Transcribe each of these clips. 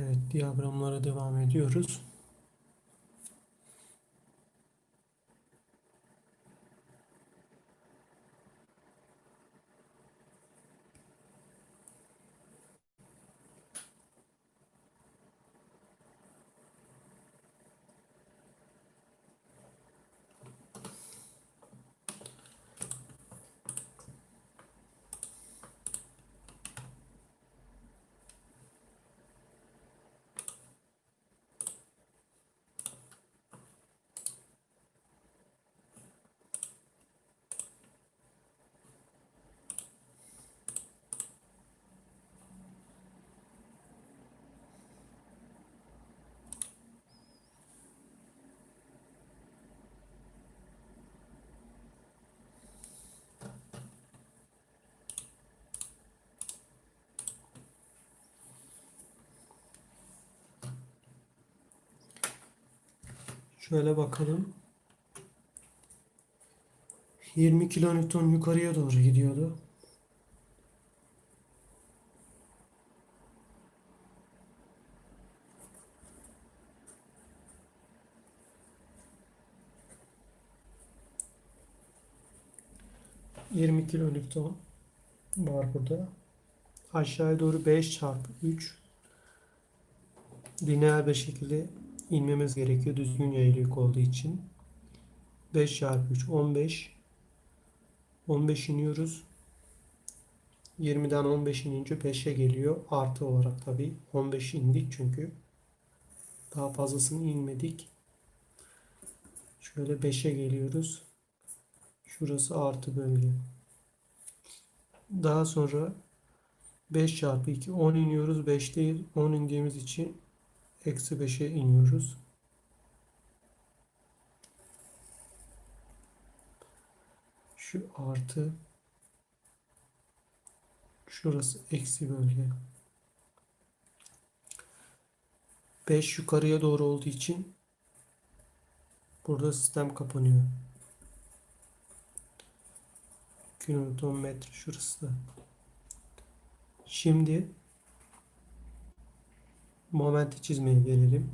Evet, diyagramlara devam ediyoruz. Şöyle bakalım. 20 kilonewton yukarıya doğru gidiyordu. Yirmi kilonewton var burada. Aşağıya doğru 5 çarpı 3 lineer bir şekilde inmemiz gerekiyor düzgün yayılık olduğu için. 5 çarpı 3 15 15 iniyoruz. 20'den 15 inince 5'e geliyor. Artı olarak tabi 15 indik çünkü. Daha fazlasını inmedik. Şöyle 5'e geliyoruz. Şurası artı bölge. Daha sonra 5 çarpı 2 10 iniyoruz. 5 değil 10 indiğimiz için Eksi 5'e iniyoruz. Şu artı şurası eksi bölge. 5 yukarıya doğru olduğu için burada sistem kapanıyor. Kilonewton metre şurası da. Şimdi momenti çizmeye gelelim.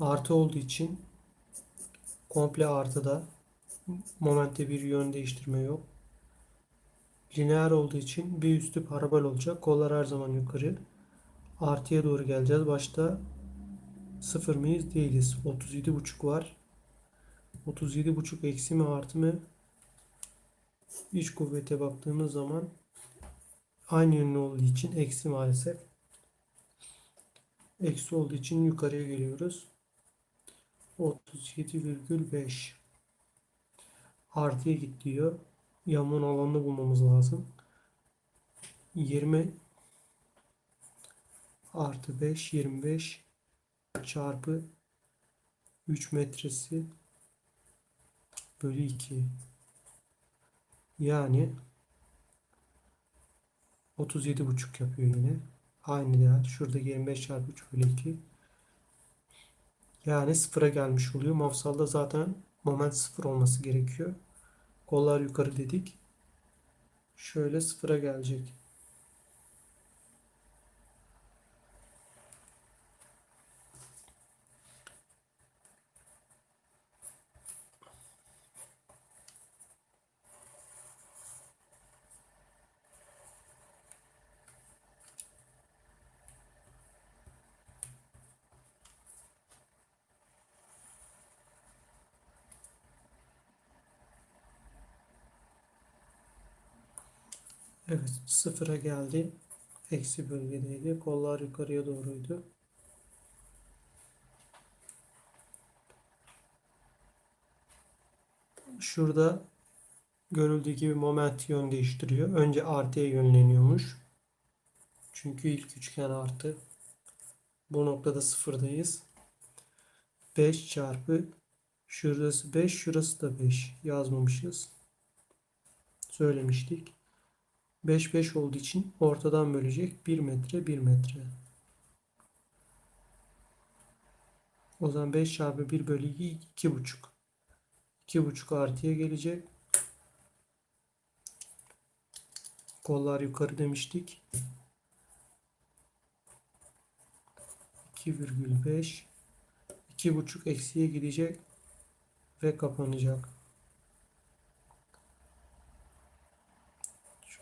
Artı olduğu için komple artıda momente bir yön değiştirme yok. Lineer olduğu için bir üstü parabol olacak. Kollar her zaman yukarı. Artıya doğru geleceğiz. Başta sıfır mıyız? Değiliz. 37.5 var. 37.5 eksi mi artı mı? İç kuvvete baktığımız zaman aynı yönlü olduğu için eksi maalesef. Eksi olduğu için yukarıya geliyoruz. 37,5 artıya git diyor. Yamuğun alanını bulmamız lazım. 20 artı 5 25 çarpı 3 metresi bölü 2 yani 37,5 yapıyor yine. Aynı değer. Şurada 25 çarpı 3 bölü 2. Yani sıfıra gelmiş oluyor. Mafsalda zaten moment sıfır olması gerekiyor. Kollar yukarı dedik. Şöyle sıfıra gelecek. Evet sıfıra geldi. Eksi bölgedeydi. Kollar yukarıya doğruydu. Şurada görüldüğü gibi moment yön değiştiriyor. Önce artıya yönleniyormuş. Çünkü ilk üçgen artı. Bu noktada sıfırdayız. 5 çarpı şurası 5 şurası da 5 yazmamışız. Söylemiştik. 5 5 olduğu için ortadan bölecek 1 metre 1 metre. O zaman 5 çarpı 1 bölü 2 2,5. 2,5 artıya gelecek. Kollar yukarı demiştik. 2,5 2,5 eksiye gidecek ve kapanacak.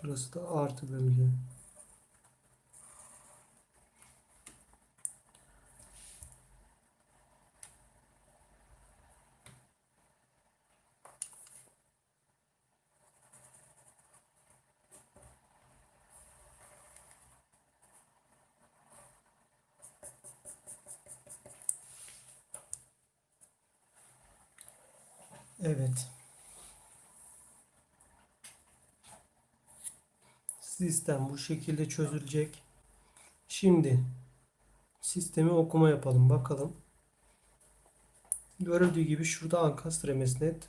Şurası da artı bölge. Evet. Sistem bu şekilde çözülecek. Şimdi sistemi okuma yapalım bakalım. Görüldüğü gibi şurada ankastre mesnet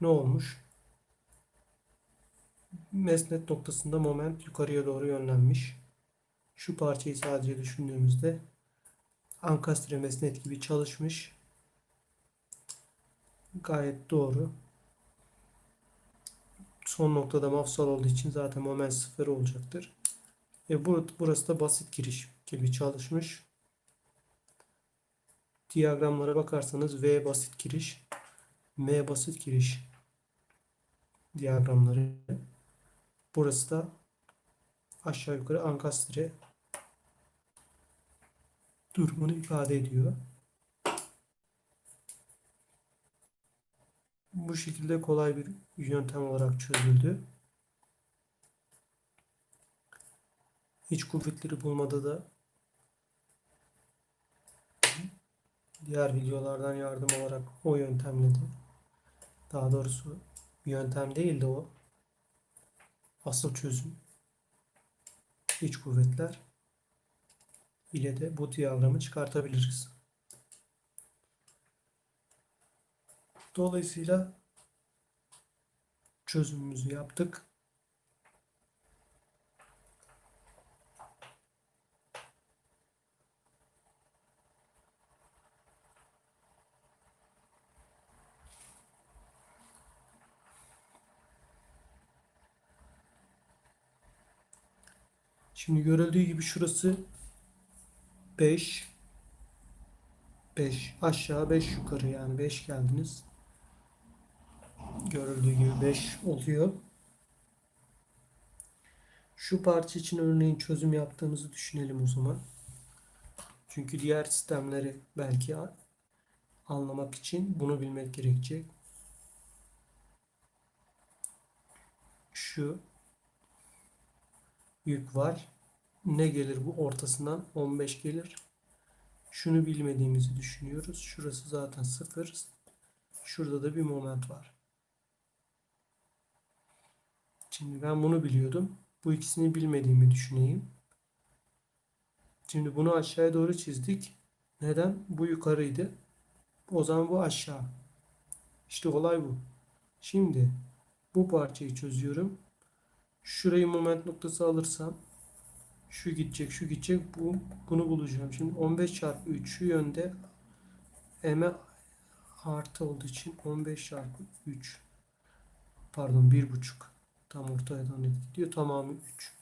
ne olmuş? Mesnet noktasında moment yukarıya doğru yönlenmiş. Şu parçayı sadece düşündüğümüzde ankastre mesnet gibi çalışmış. Gayet doğru. Son noktada mafsal olduğu için zaten moment sıfır olacaktır. E bu, burası da basit giriş gibi çalışmış. Diyagramlara bakarsanız V basit giriş, M basit giriş diyagramları. Burası da aşağı yukarı ankastre durumunu ifade ediyor. Bu şekilde kolay bir yöntem olarak çözüldü. Hiç kuvvetleri bulmada da diğer videolardan yardım alarak o yöntemle de daha doğrusu bir yöntem değildi o asıl çözüm iç kuvvetler ile de bu diyagramı çıkartabiliriz. Dolayısıyla çözümümüzü yaptık. Şimdi görüldüğü gibi şurası 5 5 aşağı 5 yukarı yani 5 geldiniz. Görüldüğü gibi 5 oluyor. Şu parça için örneğin çözüm yaptığımızı düşünelim o zaman. Çünkü diğer sistemleri belki anlamak için bunu bilmek gerekecek. Şu yük var. Ne gelir bu? Ortasından 15 gelir. Şunu bilmediğimizi düşünüyoruz. Şurası zaten 0. Şurada da bir moment var. Şimdi ben bunu biliyordum. Bu ikisini bilmediğimi düşüneyim. Şimdi bunu aşağıya doğru çizdik. Neden? Bu yukarıydı. O zaman bu aşağı. İşte olay bu. Şimdi bu parçayı çözüyorum. Şurayı moment noktası alırsam şu gidecek, şu gidecek. Bu, bunu bulacağım. Şimdi 15 çarpı 3 şu yönde m artı olduğu için 15 çarpı 3 pardon 1,5 tam ortaya doğru gidiyor. Tamamı 3.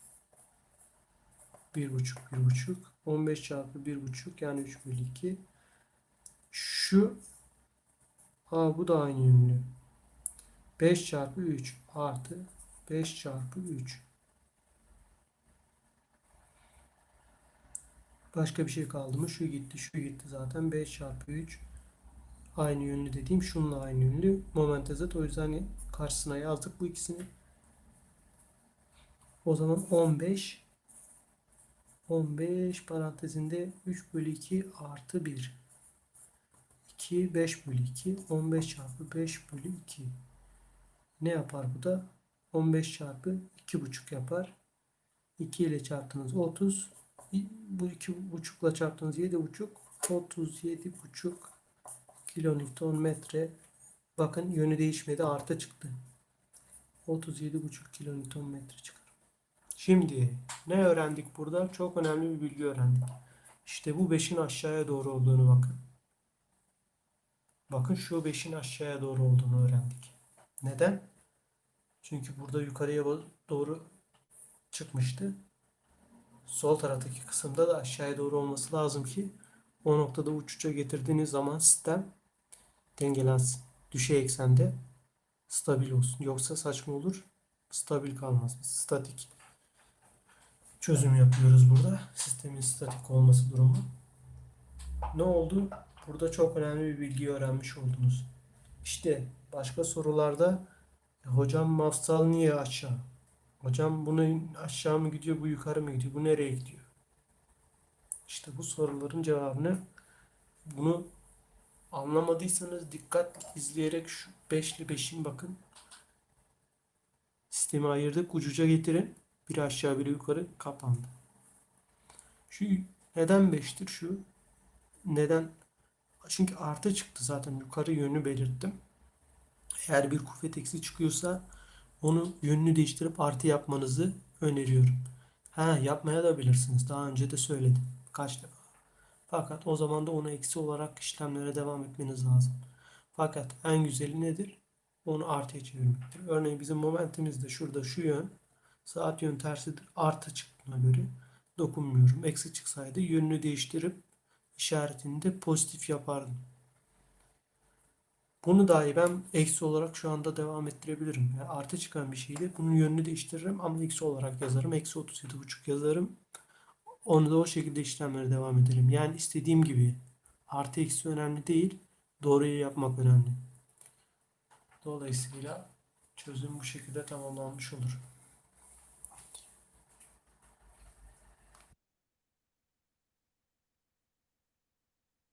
1,5 1,5 15 çarpı 1,5 yani 3 bölü 2 şu Aa, bu da aynı yönlü. 5 çarpı 3 artı 5 çarpı 3 Başka bir şey kaldı mı? Şu gitti, şu gitti zaten. 5 çarpı 3 aynı yönlü dediğim şununla aynı yönlü. Moment zıt. O yüzden karşısına yazdık bu ikisini. O zaman 15 15 parantezinde 3 bölü 2 artı 1 2 5 bölü 2 15 çarpı 5 bölü 2 ne yapar bu da? 15 çarpı 2,5 yapar. 2 ile çarptınız 30 bu iki buçukla çarptığınız yedi buçuk 37 buçuk kilonewton metre. Bakın yönü değişmedi artı çıktı. 37 buçuk kilonewton metre çıkar şimdi ne öğrendik burada çok önemli bir bilgi öğrendik işte bu 5'in aşağıya doğru olduğunu bakın bakın şu 5'in aşağıya doğru olduğunu öğrendik neden çünkü burada yukarıya doğru çıkmıştı sol taraftaki kısımda da aşağıya doğru olması lazım ki O noktada uç getirdiğiniz zaman sistem dengelensin. Düşey eksende stabil olsun. Yoksa saçma olur. Stabil kalmaz. Statik çözüm yapıyoruz burada. Sistemin statik olması durumu. Ne oldu? Burada çok önemli bir bilgi öğrenmiş oldunuz. İşte başka sorularda "E, hocam mafsal niye aşağı? Hocam bunu aşağı mı gidiyor, bu yukarı mı gidiyor, bu nereye gidiyor? İşte bu soruların cevabını bunu anlamadıysanız dikkat izleyerek şu 5 ile 5'in bakın. Sistemi ayırdık, ucuca getirin. Biri aşağı, biri yukarı kapandı. Şu neden 5'tir şu? Neden? Çünkü artı çıktı zaten yukarı yönü belirttim. Eğer bir kuvvet eksi çıkıyorsa onu yönünü değiştirip artı yapmanızı öneriyorum. Ha yapmaya da bilirsiniz. Daha önce de söyledim. Kaç defa. Fakat o zaman da onu eksi olarak işlemlere devam etmeniz lazım. Fakat en güzeli nedir? Onu artıya çevirmektir. Örneğin bizim momentimiz de şurada şu yön. Saat yön tersidir. Artı çıktığına göre dokunmuyorum. Eksi çıksaydı yönünü değiştirip işaretini de pozitif yapardım. Bunu dahi ben eksi olarak şu anda devam ettirebilirim. Yani artı çıkan bir şeyde bunun yönünü değiştiririm ama eksi olarak yazarım. Eksi 37,5 yazarım. Onu da o şekilde işlemlere devam ederim. Yani istediğim gibi artı eksi önemli değil. Doğruyu yapmak önemli. Dolayısıyla çözüm bu şekilde tamamlanmış olur.